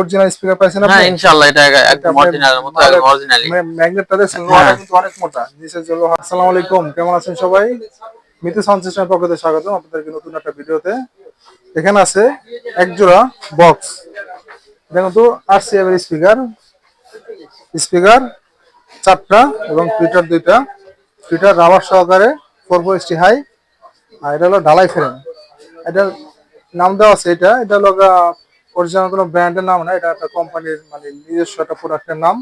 Original speaker পাইছেন হ্যাঁ ইনশাআল্লাহ এটা একদম আপনার অরিজিনাল মতো অরিজিনালি ম্যাগনেটটা দেখছেন। লোহাটা কিন্তু অনেক মোটা। নিচে যে আসসালামু আলাইকুম কেমন আছেন সবাই? মিতু সাউন্ড সিস্টেমের পক্ষ থেকে স্বাগত আপনাদেরকে নতুন একটা ভিডিওতে। এখানে আছে এক জোড়া বক্স দেখুন তো আরসিএম এর স্পিকার স্পিকার চারটা এবং টুইটার দুইটা। টুইটার রাবার সহকারে ফোর ফোর এসটি হাই আর এটা হলো ঢালাই ফ্রেম এটার নাম দেওয়া আছে এটা। এটা হলো অরিজিনাল কোনো ব্র্যান্ডের নাম না, এটা একটা কোম্পানির মানে নিজস্ব একটা প্রোডাক্টের নাম।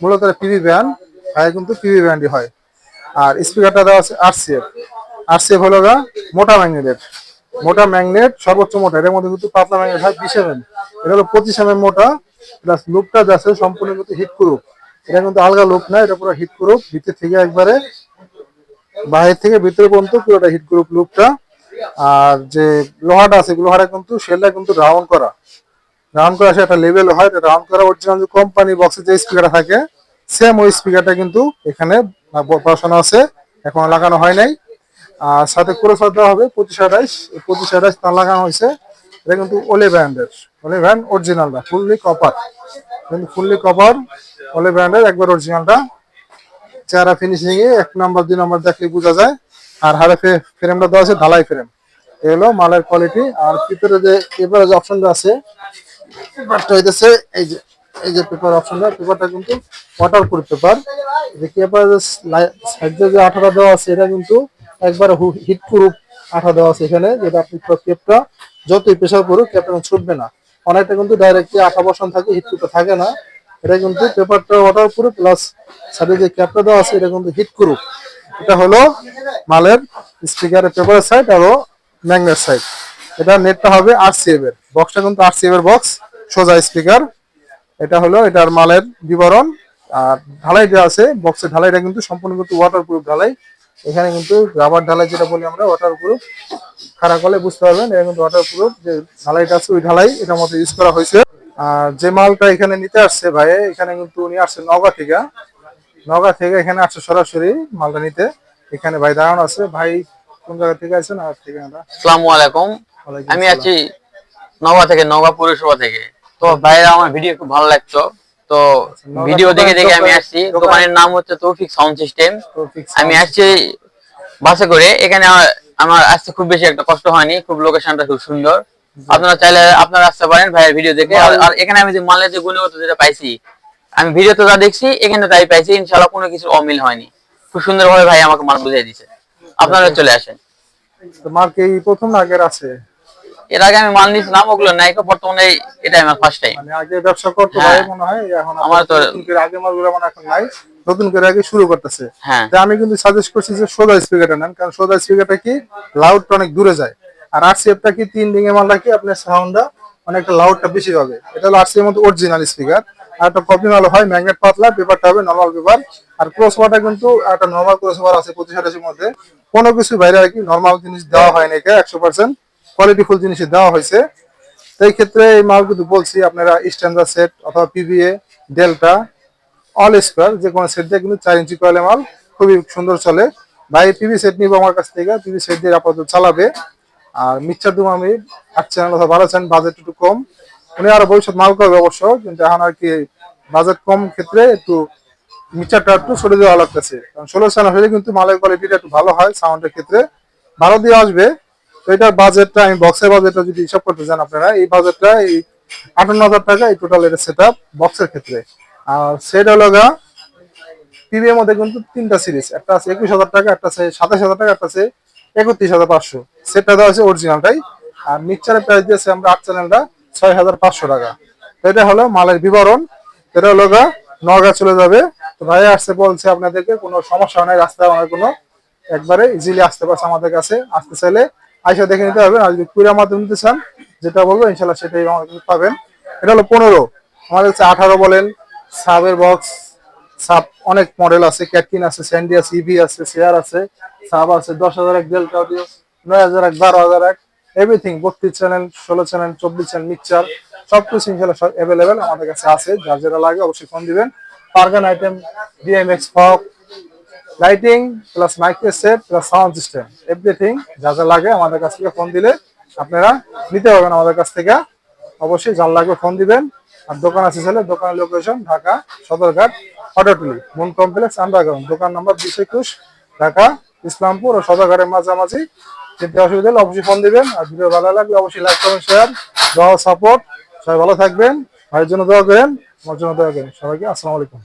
মূলত পিভি ব্র্যান্ড আর কিন্তু পিভি ব্র্যান্ডই হয়। আর স্পিকারটা দেওয়া আছে আরসিএফ আরসিএফ হলো গা মোটা ম্যাগনেটের মোটা ম্যাগনেট সর্বোচ্চ মোটা, এর মধ্যে কিন্তু পাতলা ম্যাগনেট হয় বিশ এমএম এটা হলো পঁচিশ এমএম মোটা প্লাস লুপটা যাচ্ছে সম্পূর্ণ কিন্তু হিট প্রুফ এটা কিন্তু আলগা লুপ না, এটা পুরো হিট প্রুফ ভিতর থেকে একবারে বাইরে থেকে ভিতরে পর্যন্ত পুরোটা হিট গ্রুপ লুপটা আর যে লোহাটা আছে, লোহাটা কিন্তু সেলটা কিন্তু রাউন্ড করা। রাউন্ড করা একটা লেভেল হয় রাউন্ড করা অরিজিনাল কোম্পানি বক্সে যে স্পিকারটা থাকে সেম ওই স্পিকারটা কিন্তু এখানে বসানো আছে, এখন লাগানো হয় নাই। আর সাথে ক্রোসার দেওয়া হবে, পঁচিশ আঠাইশ পঁচিশ আঠাইশ তার লাগানো হয়েছে। এটা কিন্তু ওলে ব্র্যান্ডের ওলে ব্র্যান্ড অরিজিনালটা ফুললি কপার কিন্তু ফুললি কপার ওলে ব্র্যান্ডের একবার অরিজিনালটা চেহারা ফিনিশিং এ এক নাম্বার দুই নাম্বার দেখলে বোঝা যায়। আর হারে ফ্রেমটা দেওয়া আছে, ঢালাই ফ্রেম এগুলো মালের কোয়ালিটি আর ভিতরে যে পেপার যে অপশনটা আছে পেপারটা হইতেছে, এই যে এই যে পেপার পেপারটা কিন্তু পেপার যে সাইডে যে দেওয়া আছে, এটা কিন্তু একবার হিট আঠা দেওয়া আছে এখানে, যেটা যতই ছুটবে না। অনেকটা কিন্তু ডাইরেক্টলি আঠা থাকে হিট থাকে না। এটা কিন্তু পেপারটা ওয়াটার প্রুফ প্লাস সাইডে যে দেওয়া আছে, এটা কিন্তু হিট এটা হলো মালের স্পিকারের পেপারের সাইড ম্যাগনেট সাইড এটা নেটটা হবে আরসিএফ এর। বক্সটা কিন্তু আরসিএফ এর বক্স সোজা স্পিকার এটা হলো এটার মালের বিবরণ। আর ঢালাই যে আছে বক্সের ঢালাইটা কিন্তু সম্পূর্ণ কিন্তু ওয়াটার প্রুফ ঢালাই। এখানে কিন্তু রাবার ঢালাই যেটা বলি আমরা ওয়াটার প্রুফ খারাপ হলে বুঝতে পারবেন, এটা কিন্তু ওয়াটার প্রুফ যে ঢালাইটা আছে, ওই ঢালাই এটার মধ্যে ইউজ করা হয়েছে। আর যে মালটা এখানে নিতে আসছে ভাই, এখানে কিন্তু উনি আসছে নগা থেকে। নগা থেকে এখানে আসছে সরাসরি মালটা নিতে। এখানে ভাই দাঁড়ানো আছে। ভাই কোন জায়গা থেকে আছেন আর ঠিকানাটা? আসসালামু আলাইকুম। আমি। আছি নওগাঁ থেকে নওগাঁ পৌরসভা থেকে। তো ভাইরা আমার ভিডিও খুব ভালো লাগতো। তো ভিডিও দেখে দেখে আমি আসছি। দোকানের নাম হচ্ছে তৌফিক সাউন্ড সিস্টেম। আমি আসছি বাসে করে। এখানে আমার- আসতে খুব বেশি একটা কষ্ট হয়নি। খুব লোকেশনটা খুব সুন্দর। আপনারা চাইলে আপনারা আসতে পারেন ভাইয়ের ভিডিও দেখে। আর- এখানে আমি যে মালের যে গুণগত যেটা পাইছি আমি ভিডিওতে যা দেখছি এখানে তাই পাইছি। ইনশাল্লাহ কোনো কিছু অমিল হয়নি। খুব সুন্দরভাবে ভাই আমাকে মাল বুঝিয়ে দিছে। আপনারা চলে আসেন। তো কি এই প্রথম আগের আছে? এর আগে আমি মাল নিয়েছিলাম ওগুলো নাই তো বর্তমানে এটা আমার ফার্স্ট টাইম মানে আগে ব্যবসা করতো হ্যাঁ। ভাই মনে হয় এখন আমার তো- আগে মালগুলো মানে এখন নাই নতুন করে আগে শুরু করতেছে। হ্যাঁ। আমি কিন্তু সাজেস্ট করছি যে সোজা স্পিকারটা নেন কারণ সোজা স্পিকারটা কি লাউডটা অনেক দূরে যায়। আর আরসিএফটা কি তিন ডিঙে মালটা কি আপনার সাউন্ডটা অনেকটা লাউডটা বেশি হবে এটা হলো আরসিএফ মধ্যে অরিজিনাল স্পিকার আর একটা কপি মাল হয় ম্যাগনেট পাতলা পেপারটা হবে নর্মাল পেপার আর ক্রস ওয়ারটা কিন্তু একটা নর্মাল ক্রস ওয়ার আছে পঁচিশ আঠাশের মধ্যে। কোনো কিছু বাইরে আর কি নর্মাল জিনিস দেওয়া হয় না একশো পার্সেন্ট কোয়ালিটিফুল জিনিস দেওয়া হয়েছে। এই ক্ষেত্রে এই মাল কিন্তু বলছি আপনারা স্ট্যান্ডার্ড সেট অথবা পিভিএ ডেল্টা অল স্কোয়ার যে কোনো সেট দিয়ে কিন্তু চার ইঞ্চি কয়েলে মাল খুবই সুন্দর চলে। ভাই পিভি সেট নিবো আমার কাছ থেকে পিভি সেট দিয়ে আপাতত চালাবে। আর মিক্সচার দুম আমি আট অথবা বারো চ্যানেল বাজেট একটু কম। উনি আরও ভবিষ্যৎ মাল করবে অবশ্য, কিন্তু এখন আর কি বাজেট কম ক্ষেত্রে একটু মিক্সচারটা একটু সরে দেওয়া লাগতেছে। কারণ ষোলো চ্যানেল হলে কিন্তু মালের কোয়ালিটিটা একটু ভালো হয় সাউন্ডের ক্ষেত্রে। ভালো দিয়ে আসবে তো এটার বাজেটটা আমি বক্সের বাজেটটা যদি হিসাব করতে চান আপনারা, এই বাজেটটা এই আটান্ন হাজার টাকা এই টোটাল এটা সেট বক্সের ক্ষেত্রে। আর সেট হলো গা টিভি মধ্যে কিন্তু তিনটা সিরিজ একটা আছে একুশ হাজার টাকা, একটা আছে সাতাশ হাজার টাকা, একটা আছে একত্রিশ হাজার পাঁচশো। সেটটা দেওয়া আছে অরিজিনালটাই আর মিক্সচারের প্রাইস দিয়েছে আমরা আট চ্যানেলটা ছয় হাজার পাঁচশো টাকা। এটা হলো মালের বিবরণ। এটা হলো গা নগা চলে যাবে। তো ভাই আসছে বলছে আপনাদেরকে, কোনো সমস্যা নাই রাস্তায় আমার কোনো একবারে ইজিলি আসতে পারছে আমাদের কাছে। আসতে চাইলে আইসা দেখে নিতে হবে। আর যদি কুড়ির মাধ্যমে নিতে চান, যেটা বলব ইনশাল্লাহ সেটাই আমাদের পাবেন। এটা হলো পনেরো। আমাদের হচ্ছে আঠারো বলেন, সাবের বক্স সাব অনেক মডেল আছে, ক্যাটকিন আছে, স্যান্ডি আছে, ইভি আছে, শেয়ার আছে, সাব আছে, দশ হাজার এক, ডেল্টা অডিও, নয় হাজার এক, বারো হাজার এক এভরিথিং বত্রিশ চ্যানেল ষোলো চ্যানেল চব্বিশ চ্যানেল মিক্সচার সব কিছু ইনশাল্লাহ সব অ্যাভেলেবেল আমাদের কাছে আছে। যার যেটা লাগে অবশ্যই ফোন দিবেন। পার্গান item DMX fog lighting plus micro set plus sound system everything যা যা লাগে আমাদের কাছ থেকে ফোন দিলে আপনারা নিতে পারবেন আমাদের কাছ থেকে। অবশ্যই যার লাগবে ফোন দিবেন। আর দোকান আছে ছেলে দোকানের লোকেশন ঢাকা সদরঘাট অটোটুলি মুন কমপ্লেক্স আন্ডারগ্রাউন্ড দোকান নাম্বার বিশ একুশ, ঢাকা, ইসলামপুর ও সদরঘাটের মাঝামাঝি। চিন্তা অসুবিধা হলে অবশ্যই ফোন দিবেন। আর ভিডিও ভালো লাগলে অবশ্যই লাইক কমেন্ট শেয়ার দোয়া সাপোর্ট সবাই ভালো থাকবেন। ভাইয়ের জন্য দোয়া করেন। আমার জন্য দোয়া করেন। সবাইকে আসসালামু আলাইকুম।